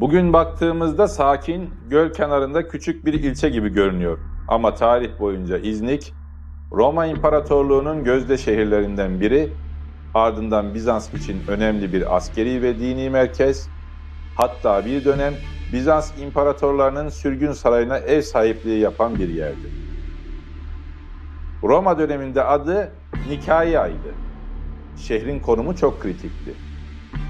Bugün baktığımızda sakin, göl kenarında küçük bir ilçe gibi görünüyor. Ama tarih boyunca İznik, Roma İmparatorluğu'nun gözde şehirlerinden biri, ardından Bizans için önemli bir askeri ve dini merkez, hatta bir dönem Bizans imparatorlarının sürgün sarayına ev sahipliği yapan bir yerdi. Roma döneminde adı Nikaia'ydı. Şehrin konumu çok kritikti.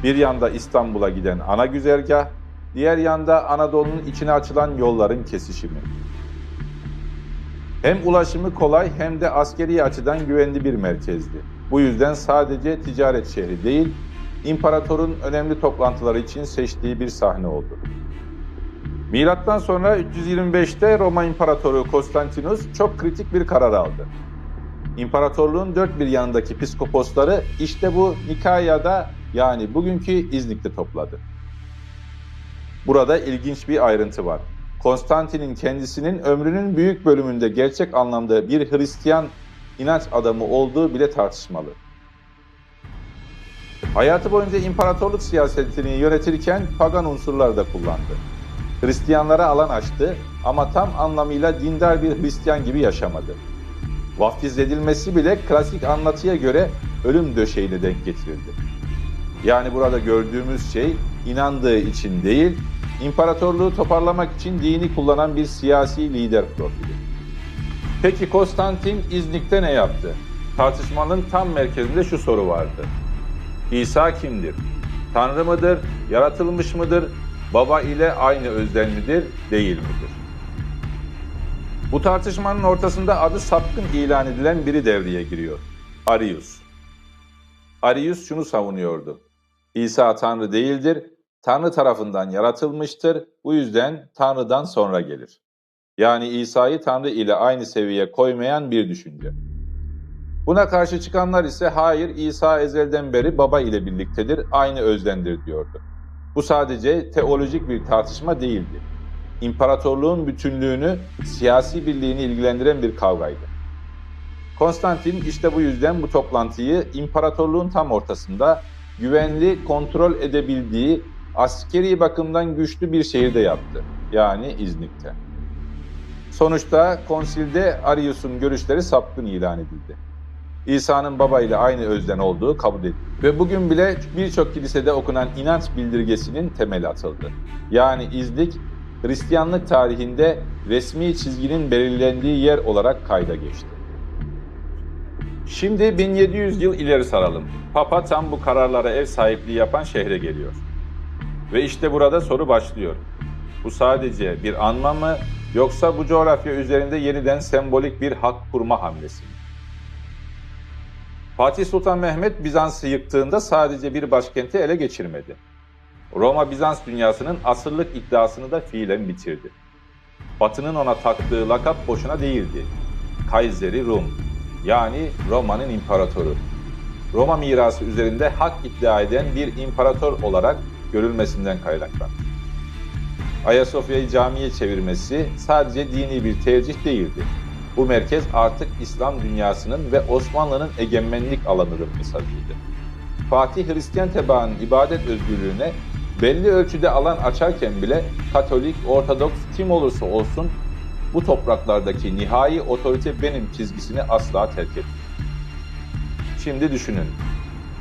Bir yanda İstanbul'a giden ana güzergah, diğer yanda Anadolu'nun içine açılan yolların kesişimi. Hem ulaşımı kolay hem de askeri açıdan güvenli bir merkezdi. Bu yüzden sadece ticaret şehri değil, imparatorun önemli toplantıları için seçtiği bir sahne oldu. Milattan sonra 325'te Roma İmparatoru Konstantinus çok kritik bir karar aldı. İmparatorluğun dört bir yanındaki piskoposları işte bu Nikaya'da yani bugünkü İznik'te topladı. Burada ilginç bir ayrıntı var. Konstantin'in kendisinin ömrünün büyük bölümünde gerçek anlamda bir Hristiyan inanç adamı olduğu bile tartışmalı. Hayatı boyunca imparatorluk siyasetini yönetirken pagan unsurlar da kullandı. Hristiyanlara alan açtı ama tam anlamıyla dindar bir Hristiyan gibi yaşamadı. Vaftiz edilmesi bile klasik anlatıya göre ölüm döşeğine denk getirildi. Yani burada gördüğümüz şey inandığı için değil, imparatorluğu toparlamak için dini kullanan bir siyasi lider profili. Peki Konstantin İznik'te ne yaptı? Tartışmanın tam merkezinde şu soru vardı. İsa kimdir? Tanrı mıdır? Yaratılmış mıdır? Baba ile aynı özden midir? Değil midir? Bu tartışmanın ortasında adı sapkın ilan edilen biri devreye giriyor. Arius. Arius şunu savunuyordu. İsa Tanrı değildir, Tanrı tarafından yaratılmıştır, bu yüzden Tanrı'dan sonra gelir. Yani İsa'yı Tanrı ile aynı seviyeye koymayan bir düşünce. Buna karşı çıkanlar ise hayır İsa ezelden beri baba ile birliktedir, aynı özdendir diyordu. Bu sadece teolojik bir tartışma değildi. İmparatorluğun bütünlüğünü, siyasi birliğini ilgilendiren bir kavgaydı. Konstantin işte bu yüzden bu toplantıyı imparatorluğun tam ortasında güvenli, kontrol edebildiği, askeri bakımdan güçlü bir şehirde yaptı. Yani İznik'te. Sonuçta konsilde Arius'un görüşleri sapkın ilan edildi. İsa'nın baba ile aynı özden olduğu kabul edildi. Ve bugün bile birçok kilisede okunan inanç bildirgesinin temeli atıldı. Yani İznik, Hristiyanlık tarihinde resmi çizginin belirlendiği yer olarak kayda geçti. Şimdi 1700 yıl ileri saralım. Papa tam bu kararlara ev sahipliği yapan şehre geliyor. Ve işte burada soru başlıyor. Bu sadece bir anma mı yoksa bu coğrafya üzerinde yeniden sembolik bir hak kurma hamlesi mi? Fatih Sultan Mehmet Bizans'ı yıktığında sadece bir başkenti ele geçirmedi. Roma Bizans dünyasının asırlık iddiasını da fiilen bitirdi. Batı'nın ona taktığı lakap boşuna değildi. Kayseri Rum, yani Roma'nın imparatoru. Roma mirası üzerinde hak iddia eden bir imparator olarak görülmesinden kaynaklanır. Ayasofya'yı camiye çevirmesi sadece dini bir tercih değildi. Bu merkez artık İslam dünyasının ve Osmanlı'nın egemenlik alanıdır mesajıydı. Fatih Hristiyan tebaanın ibadet özgürlüğüne belli ölçüde alan açarken bile Katolik, Ortodoks kim olursa olsun bu topraklardaki nihai otorite benim çizgisini asla terk etmiyor. Şimdi düşünün.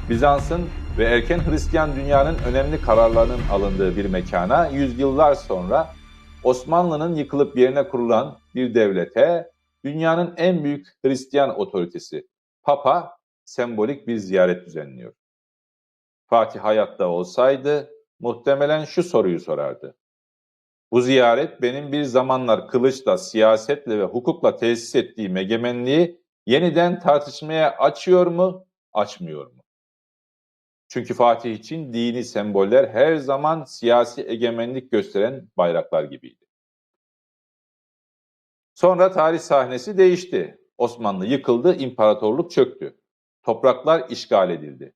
Bizans'ın ve erken Hristiyan dünyanın önemli kararlarının alındığı bir mekana yüzyıllar sonra Osmanlı'nın yıkılıp yerine kurulan bir devlete dünyanın en büyük Hristiyan otoritesi Papa sembolik bir ziyaret düzenliyor. Fatih hayatta olsaydı muhtemelen şu soruyu sorardı. Bu ziyaret benim bir zamanlar kılıçla, siyasetle ve hukukla tesis ettiğim egemenliği yeniden tartışmaya açıyor mu, açmıyor mu? Çünkü Fatih için dini semboller her zaman siyasi egemenlik gösteren bayraklar gibiydi. Sonra tarih sahnesi değişti. Osmanlı yıkıldı, imparatorluk çöktü. Topraklar işgal edildi.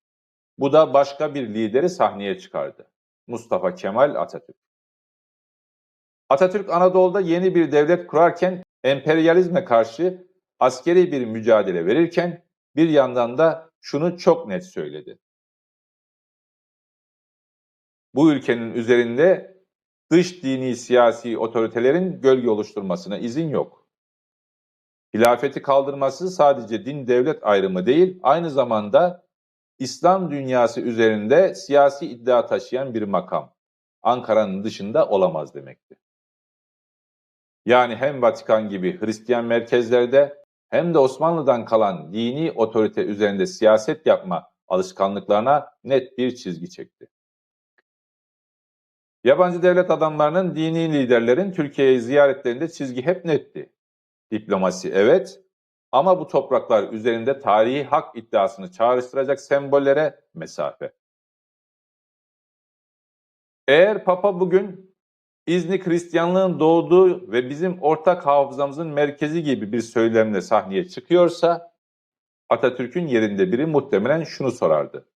Bu da başka bir lideri sahneye çıkardı. Mustafa Kemal Atatürk. Atatürk Anadolu'da yeni bir devlet kurarken emperyalizme karşı askeri bir mücadele verirken bir yandan da şunu çok net söyledi. Bu ülkenin üzerinde dış dini siyasi otoritelerin gölge oluşturmasına izin yok. Hilafeti kaldırması sadece din devlet ayrımı değil, aynı zamanda İslam dünyası üzerinde siyasi iddia taşıyan bir makam. Ankara'nın dışında olamaz demekti. Yani hem Vatikan gibi Hristiyan merkezlerde hem de Osmanlı'dan kalan dini otorite üzerinde siyaset yapma alışkanlıklarına net bir çizgi çekti. Yabancı devlet adamlarının, dini liderlerin Türkiye'yi ziyaretlerinde çizgi hep netti. Diplomasi evet ama bu topraklar üzerinde tarihi hak iddiasını çağrıştıracak sembollere mesafe. Eğer Papa bugün İznik Hristiyanlığın doğduğu ve bizim ortak hafızamızın merkezi gibi bir söylemle sahneye çıkıyorsa Atatürk'ün yerinde biri muhtemelen şunu sorardı.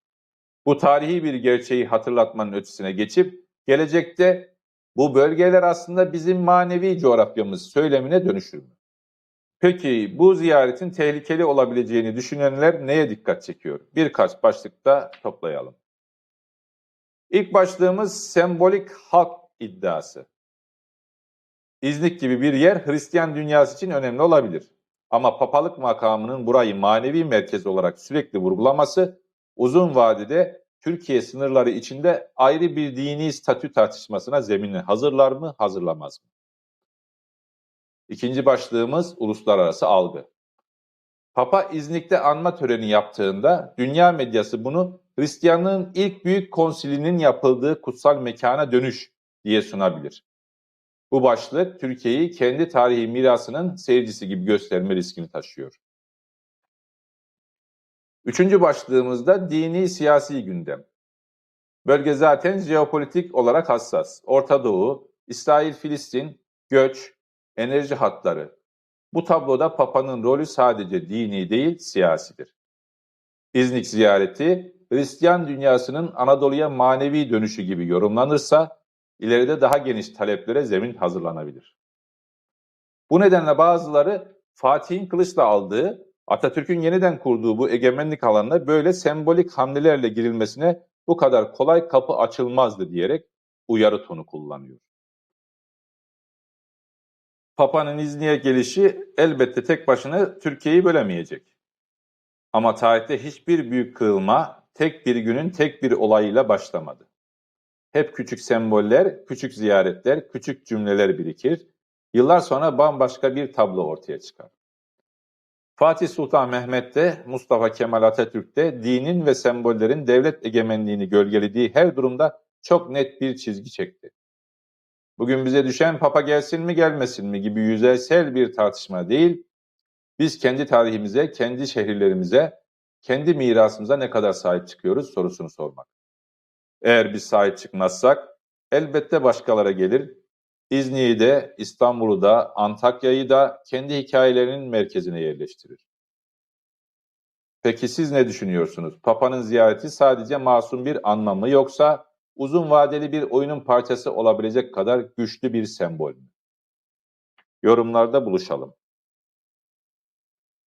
Bu tarihi bir gerçeği hatırlatmanın ötesine geçip gelecekte bu bölgeler aslında bizim manevi coğrafyamız söylemine dönüşür mü? Peki bu ziyaretin tehlikeli olabileceğini düşünenler neye dikkat çekiyor? Birkaç başlıkta toplayalım. İlk başlığımız sembolik halk iddiası. İznik gibi bir yer Hristiyan dünyası için önemli olabilir. Ama papalık makamının burayı manevi merkez olarak sürekli vurgulaması uzun vadede Türkiye sınırları içinde ayrı bir dini statü tartışmasına zemini hazırlar mı, hazırlamaz mı? İkinci başlığımız uluslararası algı. Papa İznik'te anma töreni yaptığında dünya medyası bunu Hristiyanlığın ilk büyük konsilinin yapıldığı kutsal mekana dönüş diye sunabilir. Bu başlık Türkiye'yi kendi tarihi mirasının seyircisi gibi gösterme riskini taşıyor. Üçüncü başlığımızda dini siyasi gündem. Bölge zaten jeopolitik olarak hassas. Orta Doğu, İsrail, Filistin, göç, enerji hatları. Bu tabloda Papa'nın rolü sadece dini değil, siyasidir. İznik ziyareti, Hristiyan dünyasının Anadolu'ya manevi dönüşü gibi yorumlanırsa, ileride daha geniş taleplere zemin hazırlanabilir. Bu nedenle bazıları Fatih'in kılıçla aldığı, Atatürk'ün yeniden kurduğu bu egemenlik alanına böyle sembolik hamlelerle girilmesine bu kadar kolay kapı açılmazdı diyerek uyarı tonu kullanıyor. Papa'nın İzni'ye gelişi elbette tek başına Türkiye'yi bölemeyecek. Ama tarihte hiçbir büyük kırılma tek bir günün tek bir olayıyla başlamadı. Hep küçük semboller, küçük ziyaretler, küçük cümleler birikir. Yıllar sonra bambaşka bir tablo ortaya çıkar. Fatih Sultan Mehmet de Mustafa Kemal Atatürk de dinin ve sembollerin devlet egemenliğini gölgelediği her durumda çok net bir çizgi çekti. Bugün bize düşen Papa gelsin mi gelmesin mi gibi yüzeysel bir tartışma değil, biz kendi tarihimize, kendi şehirlerimize, kendi mirasımıza ne kadar sahip çıkıyoruz sorusunu sormak. Eğer biz sahip çıkmazsak elbette başkalara gelir. İzni'yi de, İstanbul'u da, Antakya'yı da kendi hikayelerinin merkezine yerleştirir. Peki siz ne düşünüyorsunuz? Papa'nın ziyareti sadece masum bir anlamı yoksa uzun vadeli bir oyunun parçası olabilecek kadar güçlü bir sembol mü? Yorumlarda buluşalım.